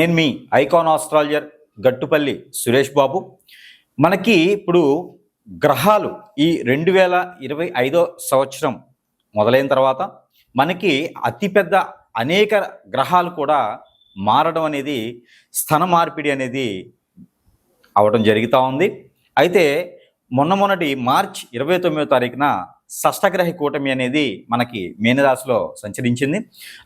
నేను మీ icon astrologer Gattupalli Suresh Babu. మనకి ఇప్పుడు గ్రహాలు ఈ రెండు వేల ఇరవై ఐదో సంవత్సరం మొదలైన తర్వాత మనకి అతిపెద్ద అనేక గ్రహాలు కూడా మారడం అనేది స్థన మార్పిడి అనేది అవడం జరుగుతూ ఉంది. అయితే మొన్న మొన్నటి మార్చ్ ఇరవై తొమ్మిదో తారీఖున షష్టగ్రహ కూటమి అనేది మనకి మీనరాశిలో సంచరించింది.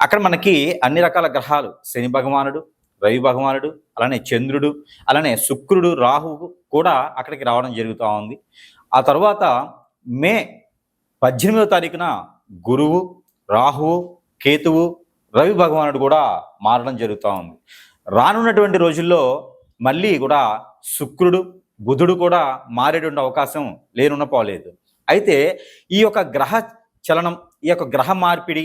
అక్కడ మనకి అన్ని రకాల గ్రహాలు శని భగవానుడు రవి భగవానుడు అలానే చంద్రుడు అలానే శుక్రుడు రాహువు కూడా అక్కడికి రావడం జరుగుతూ ఉంది. ఆ తర్వాత మే పద్దెనిమిదో తారీఖున గురువు రాహువు కేతువు రవి భగవానుడు కూడా మారడం జరుగుతూ ఉంది. రానున్నటువంటి రోజుల్లో మళ్ళీ కూడా శుక్రుడు బుధుడు కూడా మారేటువంటి అవకాశం లేనున్న పోలేదు అయితే ఈ యొక్క గ్రహ చలనం ఈ యొక్క గ్రహ మార్పిడి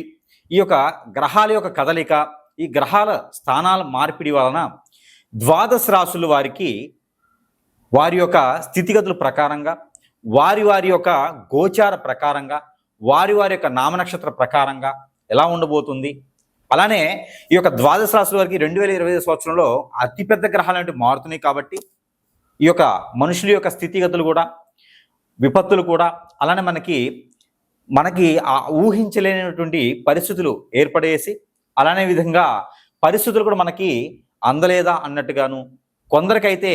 ఈ యొక్క గ్రహాల యొక్క కదలిక ఈ గ్రహాల స్థానాల మార్పిడి వలన ద్వాదశ రాసులు వారికి వారి యొక్క స్థితిగతుల ప్రకారంగా వారి వారి యొక్క గోచార ప్రకారంగా వారి వారి యొక్క నామనక్షత్ర ప్రకారంగా ఎలా ఉండబోతుంది? అలానే ఈ యొక్క ద్వాదశ రాశుల వారికి రెండు వేల ఇరవై ఐదు సంవత్సరంలో అతిపెద్ద గ్రహాలు అంటే మారుతున్నాయి కాబట్టి ఈ యొక్క మనుషుల యొక్క స్థితిగతులు కూడా విపత్తులు కూడా అలానే మనకి మనకి ఆ ఊహించలేనటువంటి పరిస్థితులు ఏర్పడేసి అలానే విధంగా పరిస్థితులు కూడా మనకి అందలేదా అన్నట్టుగాను కొందరికైతే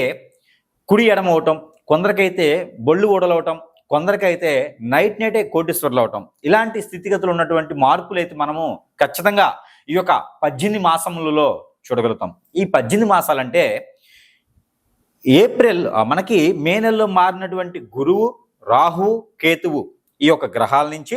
కుడి ఎడమ అవటం కొందరికైతే బొళ్ళు ఓడలవటం కొందరికైతే నైట్ నైటే కోటీశ్వర్లు అవటం ఇలాంటి స్థితిగతులు ఉన్నటువంటి మార్పులు అయితే మనము ఖచ్చితంగా ఈ యొక్క పద్దెనిమిది మాసములలో చూడగలుగుతాం. ఈ పద్దెనిమిది మాసాలంటే ఏప్రిల్ మనకి మే నెలలో మారినటువంటి గురువు రాహు కేతువు ఈ యొక్క గ్రహాల నుంచి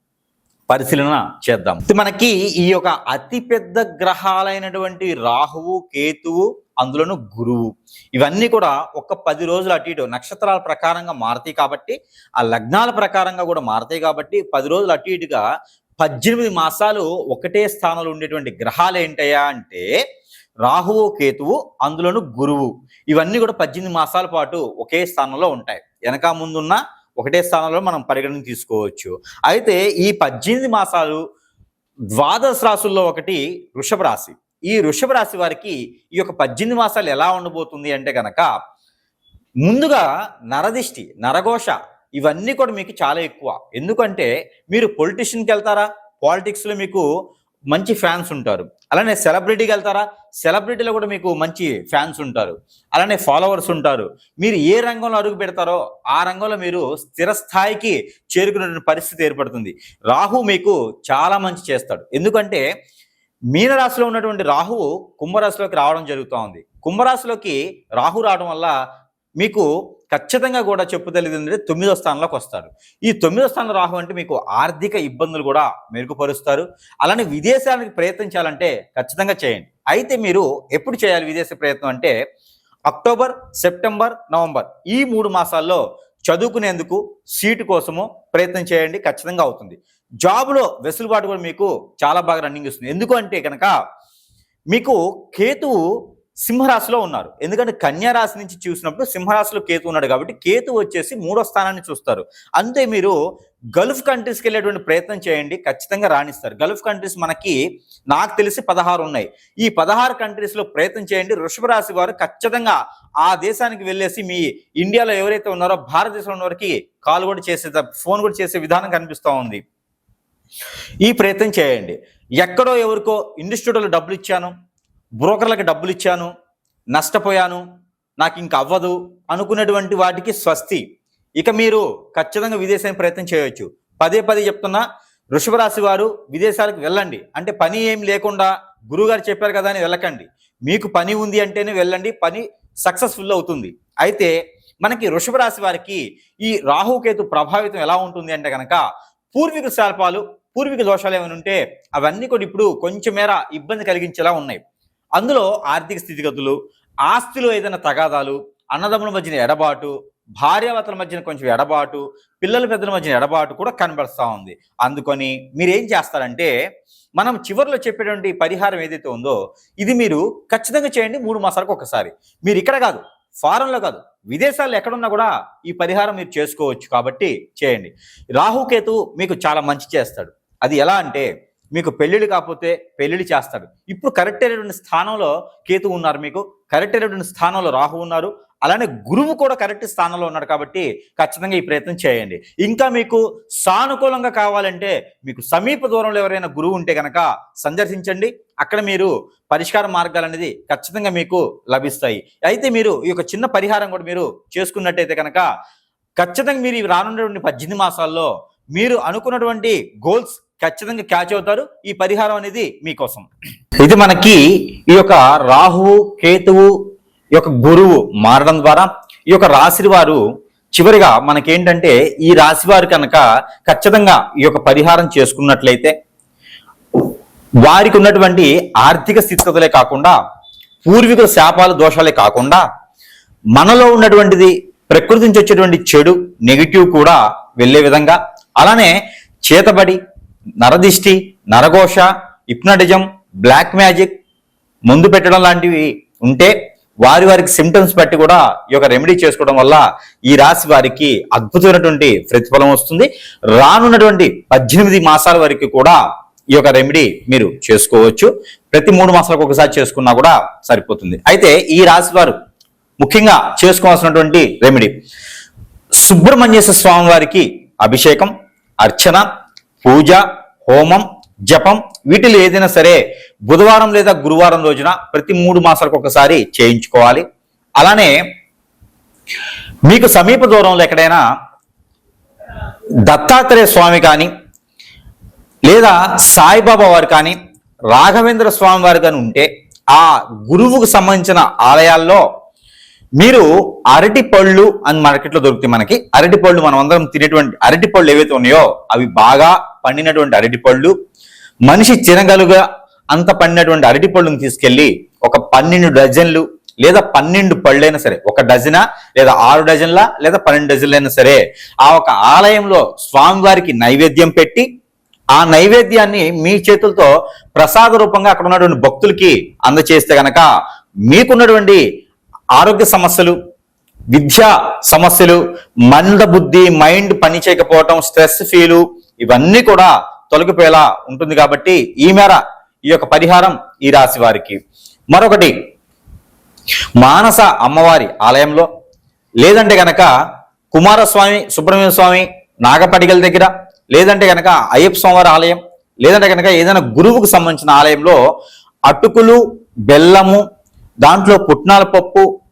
పరిశీలన చేద్దాం. మనకి ఈ యొక్క అతిపెద్ద గ్రహాలైనటువంటి రాహువు కేతువు అందులోను గురువు. ఇవన్నీ కూడా ఒక పది రోజులు అటు ఇటు నక్షత్రాల ప్రకారంగా మారతాయి కాబట్టి ఆ లగ్నాల ప్రకారంగా కూడా మారతాయి కాబట్టి పది రోజులు అటు ఇటుగా పద్దెనిమిది మాసాలు ఒకటే స్థానంలో ఉండేటువంటి గ్రహాలు ఏంటయ్యా అంటే రాహువు కేతువు అందులోను గురువు. ఇవన్నీ కూడా పద్దెనిమిది మాసాల పాటు ఒకే స్థానంలో ఉంటాయి. వెనక ముందున్న ఒకటే స్థానంలో మనం పరిగణన తీసుకోవచ్చు. అయితే ఈ పద్దెనిమిది మాసాలు ద్వాదశ రాసుల్లో ఒకటి వృషభ రాశి. ఈ వృషభ రాశి వారికి ఈ యొక్క పద్దెనిమిది మాసాలు ఎలా ఉండబోతుంది అంటే కనుక ముందుగా నరదిష్టి నరఘోష ఇవన్నీ కూడా మీకు చాలా ఎక్కువ. ఎందుకంటే మీరు పొలిటీషియన్కి వెళ్తారా? పాలిటిక్స్లో మీకు మంచి ఫ్యాన్స్ ఉంటారు. అలానే సెలబ్రిటీకి వెళ్తారా? సెలబ్రిటీలో కూడా మీకు మంచి ఫ్యాన్స్ ఉంటారు. అలానే ఫాలోవర్స్ ఉంటారు. మీరు ఏ రంగంలో అడుగు పెడతారో ఆ రంగంలో మీరు స్థిర స్థాయికి చేరుకునే పరిస్థితి ఏర్పడుతుంది. రాహు మీకు చాలా మంచి చేస్తాడు. ఎందుకంటే మీనరాశిలో ఉన్నటువంటి రాహువు కుంభరాశిలోకి రావడం జరుగుతూ ఉంది. కుంభరాశిలోకి రాహు రావడం వల్ల మీకు ఖచ్చితంగా కూడా చెప్పుదలేదు అంటే తొమ్మిదో స్థానంలోకి వస్తారు ఈ తొమ్మిదో స్థానం రాహు అంటే మీకు ఆర్థిక ఇబ్బందులు కూడా మెరుగుపరుస్తారు. అలానే విదేశానికి ప్రయత్నించాలంటే ఖచ్చితంగా చేయండి. అయితే మీరు ఎప్పుడు చేయాలి విదేశ ప్రయత్నం అంటే అక్టోబర్ సెప్టెంబర్ నవంబర్ ఈ మూడు మాసాల్లో చదువుకునేందుకు సీటు కోసము ప్రయత్నం చేయండి ఖచ్చితంగా అవుతుంది. జాబ్లో వెసులుబాటు కూడా మీకు చాలా బాగా రన్నింగ్ ఇస్తుంది. ఎందుకు అంటే కనుక మీకు కేతువు సింహరాశిలో ఉన్నారు. ఎందుకంటే కన్యారాశి నుంచి చూసినప్పుడు సింహరాశిలో కేతు ఉన్నాడు కాబట్టి కేతు వచ్చేసి మూడో స్థానాన్ని చూస్తారు. అంతే మీరు గల్ఫ్ కంట్రీస్కి వెళ్ళేటువంటి ప్రయత్నం చేయండి ఖచ్చితంగా రాణిస్తారు. గల్ఫ్ కంట్రీస్ మనకి నాకు తెలిసి పదహారు ఉన్నాయి. ఈ పదహారు కంట్రీస్లో ప్రయత్నం చేయండి. వృషభ రాశి వారు ఖచ్చితంగా ఆ దేశానికి వెళ్ళేసి మీ ఇండియాలో ఎవరైతే ఉన్నారో భారతదేశంలో ఉన్న వారికి కాల్ కూడా చేసే ఫోన్ కూడా చేసే విధానం కనిపిస్తూ ఉంది. ఈ ప్రయత్నం చేయండి. ఎక్కడో ఎవరికో ఇండస్ట్రీలో డబ్బులు ఇచ్చాను. బ్రోకర్లకు డబ్బులు ఇచ్చాను నష్టపోయాను నాకు ఇంక అవ్వదు అనుకున్నటువంటి వాటికి స్వస్తి. ఇక మీరు ఖచ్చితంగా విదేశానికి ప్రయత్నం చేయవచ్చు పదే పదే చెప్తున్నా వృషభ రాశి వారు విదేశాలకు వెళ్ళండి. అంటే పని ఏం లేకుండా గురువుగారు చెప్పారు కదా అని వెళ్ళకండి. మీకు పని ఉంది అంటేనే వెళ్ళండి పని సక్సెస్ఫుల్ అవుతుంది. అయితే మనకి వృషభ రాశి వారికి ఈ రాహుకేతు ప్రభావితం ఎలా ఉంటుంది అంటే కనుక పూర్వీకుల శాల్పాలు పూర్వీక దోషాలు ఏమైనా ఉంటే అవన్నీ కూడా ఇప్పుడు కొంచెం మేర ఇబ్బంది కలిగించేలా ఉన్నాయి. అందులో ఆర్థిక స్థితిగతులు ఆస్తిలో ఏదైనా తగాదాలు అన్నదమ్ముల మధ్యన ఎడబాటు భార్యాభర్తల మధ్యన కొంచెం ఎడబాటు పిల్లల పెద్దల మధ్యన ఎడబాటు కూడా కనబడుస్తూ ఉంది. అందుకని మీరు ఏం చేస్తారంటే మనం చివరిలో చెప్పేటువంటి పరిహారం ఏదైతే ఉందో ఇది మీరు ఖచ్చితంగా చేయండి మూడు మాసాలకు ఒకసారి. మీరు ఇక్కడ కాదు ఫారెన్లో కాదు విదేశాల్లో ఎక్కడున్నా కూడా ఈ పరిహారం మీరు చేసుకోవచ్చు కాబట్టి చేయండి. రాహుకేతు మీకు చాలా మంచి చేస్తాడు. అది ఎలా అంటే మీకు పెళ్ళిళ్ళు కాకపోతే పెళ్ళిళ్ళు చేస్తాడు. ఇప్పుడు కరెక్ట్ అయినటువంటి స్థానంలో కేతు ఉన్నారు మీకు. కరెక్ట్ అయినటువంటి స్థానంలో రాహు ఉన్నారు. అలానే గురువు కూడా కరెక్ట్ స్థానంలో ఉన్నాడు కాబట్టి ఖచ్చితంగా ఈ ప్రయత్నం చేయండి. ఇంకా మీకు సానుకూలంగా కావాలంటే మీకు సమీప దూరంలో ఎవరైనా గురువు ఉంటే కనుక సందర్శించండి. అక్కడ మీరు పరిష్కార మార్గాలు అనేది ఖచ్చితంగా మీకు లభిస్తాయి. అయితే మీరు ఈ యొక్క చిన్న పరిహారం కూడా మీరు చేసుకున్నట్టయితే కనుక ఖచ్చితంగా మీరు ఈ రానున్నటువంటి పద్దెనిమిది మాసాల్లో మీరు అనుకున్నటువంటి గోల్స్ ఖచ్చితంగా క్యాచ్ అవుతారు. ఈ పరిహారం అనేది మీకోసం ఇది మనకి ఈ యొక్క రాహువు కేతువు ఈ యొక్క గురువు మారడం ద్వారా ఈ యొక్క రాశి వారు చివరిగా మనకేంటంటే ఈ రాశి వారు కనుక ఖచ్చితంగా ఈ యొక్క పరిహారం చేసుకున్నట్లయితే వారికి ఉన్నటువంటి ఆర్థిక స్థితిగతులే కాకుండా పూర్వీకుల శాపాలు దోషాలే కాకుండా మనలో ఉన్నటువంటిది ప్రకృతి నుంచి వచ్చేటువంటి చెడు నెగిటివ్ కూడా వెళ్ళే విధంగా అలానే చేతబడి నరదిష్టి నరఘోష ఇప్నటిజం బ్లాక్ మ్యాజిక్ ముందు పెట్టడం లాంటివి ఉంటే వారి వారికి సిమ్టమ్స్ బట్టి కూడా ఈ యొక్క రెమెడీ చేసుకోవడం వల్ల ఈ రాశి వారికి అద్భుతమైనటువంటి ప్రతిఫలం వస్తుంది. రానున్నటువంటి పద్దెనిమిది మాసాల వరకు కూడా ఈ యొక్క రెమెడీ మీరు చేసుకోవచ్చు. ప్రతి మూడు మాసాలకు ఒకసారి చేసుకున్నా కూడా సరిపోతుంది. అయితే ఈ రాశి వారు ముఖ్యంగా చేసుకోవాల్సినటువంటి రెమెడీ సుబ్రహ్మణ్యేశ్వర స్వామి వారికి అభిషేకం అర్చన పూజ హోమం జపం వీటిలో ఏదైనా సరే బుధవారం లేదా గురువారం రోజున ప్రతి మూడు మాసాలకు ఒకసారి చేయించుకోవాలి. అలానే మీకు సమీప దూరంలో ఎక్కడైనా దత్తాత్రేయ స్వామి కానీ లేదా సాయిబాబా వారు కానీ రాఘవేంద్ర స్వామి వారు కానీ ఉంటే ఆ గురువుకు సంబంధించిన ఆలయాల్లో మీరు అరటి పళ్ళు అని మార్కెట్లో దొరుకుతాయి మనకి అరటి పళ్ళు మనం అందరం తినేటువంటి అరటి పళ్ళు ఏవైతే ఉన్నాయో అవి బాగా పండినటువంటి అరటి పళ్ళు మనిషి చిరగలుగా అంత పండినటువంటి అరటి పళ్ళుని తీసుకెళ్ళి ఒక పన్నెండు డజన్లు లేదా పన్నెండు పళ్ళైనా సరే ఒక డజనా లేదా ఆరు డజన్ల లేదా పన్నెండు డజన్లైనా సరే ఆ ఒక ఆలయంలో స్వామివారికి నైవేద్యం పెట్టి ఆ నైవేద్యాన్ని మీ చేతులతో ప్రసాద రూపంగా అక్కడ ఉన్నటువంటి భక్తులకి అందచేస్తే గనక మీకున్నటువంటి ఆరోగ్య సమస్యలు విద్యా సమస్యలు మందబుద్ధి మైండ్ పని చేయకపోవటం స్ట్రెస్ ఫీలు ఇవన్నీ కూడా తొలగిపోయేలా ఉంటుంది కాబట్టి ఈ మేర ఈ యొక్క పరిహారం ఈ రాశి వారికి. మరొకటి మానస అమ్మవారి ఆలయంలో లేదంటే గనక కుమారస్వామి సుబ్రహ్మణ్య స్వామి నాగపడిగల దగ్గర లేదంటే గనక అయ్యప్ప స్వామివారి ఆలయం లేదంటే గనక ఏదైనా గురువుకు సంబంధించిన ఆలయంలో అటుకులు బెల్లము దాంట్లో పుట్నాల పప్పు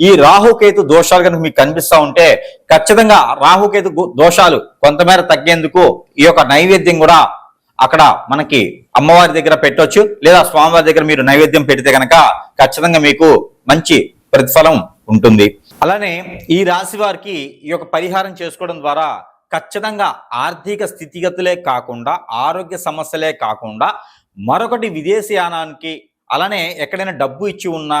ఈ రాహుకేతు దోషాలు కనుక మీకు కనిపిస్తూ ఉంటే ఖచ్చితంగా రాహుకేతు దోషాలు కొంతమేర తగ్గేందుకు ఈ యొక్క నైవేద్యం కూడా అక్కడ మనకి అమ్మవారి దగ్గర పెట్టవచ్చు లేదా స్వామివారి దగ్గర మీరు నైవేద్యం పెడితే కనుక ఖచ్చితంగా మీకు మంచి ప్రతిఫలం ఉంటుంది. అలానే ఈ రాశి వారికి ఈ యొక్క పరిహారం చేసుకోవడం ద్వారా ఖచ్చితంగా ఆర్థిక స్థితిగతులే కాకుండా ఆరోగ్య సమస్యలే కాకుండా మరొకటి విదేశీయానానికి అలానే ఎక్కడైనా డబ్బు ఇచ్చి ఉన్నా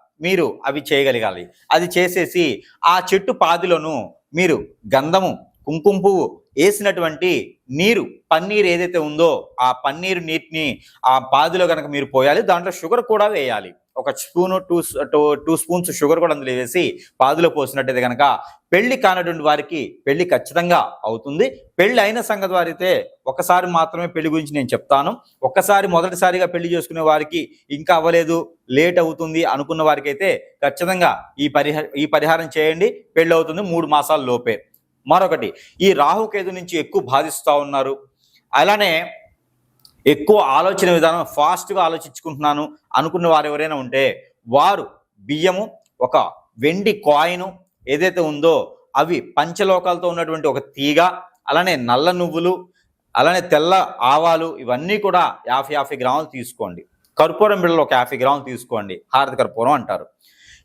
మీరు అవి చేయగలగాలి. అది చేసేసి ఆ చెట్టు పాదిలోను మీరు గంధము కుంకుమ పువ్వు వేసినటువంటి నీరు పన్నీర్ ఏదైతే ఉందో ఆ పన్నీరు నీటిని ఆ పాదిలో కనుక మీరు పోయాలి. దాంట్లో షుగర్ కూడా వేయాలి. ఒక spoon two two two spoons sugar కూడా అందులో వేసి పాదులో పోసినట్టయితే కనుక పెళ్ళి కానటువంటి వారికి పెళ్ళి ఖచ్చితంగా అవుతుంది. పెళ్ళి అయిన సంగతి వారైతే ఒకసారి మాత్రమే పెళ్ళి గురించి నేను చెప్తాను. ఒక్కసారి మొదటిసారిగా పెళ్ళి చేసుకునే వారికి ఇంకా అవ్వలేదు లేట్ అవుతుంది అనుకున్న వారికి అయితే ఖచ్చితంగా ఈ పరిహార ఈ పరిహారం చేయండి పెళ్ళి అవుతుంది మూడు మాసాల లోపే. మరొకటి ఈ రాహుకేతు నుంచి ఎక్కువ బాధిస్తూ ఉన్నారు. అలానే ఎక్కువ ఆలోచన విధానం ఫాస్ట్గా ఆలోచించుకుంటున్నాను అనుకున్న వారు ఎవరైనా ఉంటే వారు బియ్యము ఒక వెండి కాయిన్ ఏదైతే ఉందో అవి పంచలోకాలతో ఉన్నటువంటి ఒక తీగ అలానే నల్ల నువ్వులు అలానే తెల్ల ఆవాలు ఇవన్నీ కూడా యాభై యాభై గ్రాములు తీసుకోండి. కర్పూరం బిళ్ళలు ఒక యాభై గ్రాములు తీసుకోండి. హారతి కర్పూరం అంటారు.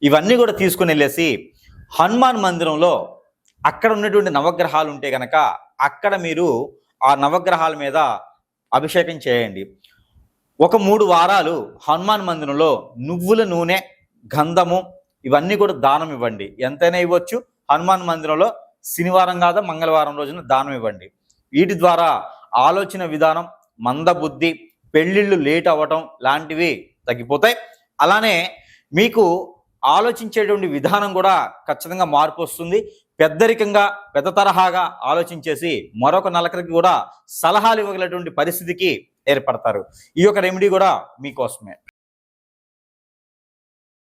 ఇవన్నీ కూడా తీసుకుని వెళ్ళేసి హనుమాన్ మందిరంలో అక్కడ ఉన్నటువంటి నవగ్రహాలు ఉంటే కనుక అక్కడ మీరు ఆ నవగ్రహాల మీద అభిషేకం చేయండి. ఒక మూడు వారాలు హనుమాన్ మందిరంలో నువ్వుల నూనె గంధము ఇవన్నీ కూడా దానం ఇవ్వండి. ఎంతైనా ఇవ్వచ్చు. హనుమాన్ మందిరంలో శనివారం కాదా మంగళవారం రోజున దానం ఇవ్వండి. వీటి ద్వారా ఆలోచన విధానం మందబుద్ధి పెళ్ళిళ్ళు లేట్ అవ్వటం లాంటివి తగ్గిపోతాయి. అలానే మీకు ఆలోచించేటువంటి విధానం కూడా ఖచ్చితంగా మార్పు వస్తుంది. పెద్దరికంగా పెద్ద తరహాగా ఆలోచించేసి మరొక నలకరికి కూడా సలహాలు ఇవ్వగలటువంటి పరిస్థితికి ఏర్పడతారు. ఈ యొక్క రెమెడీ కూడా మీకోసమే.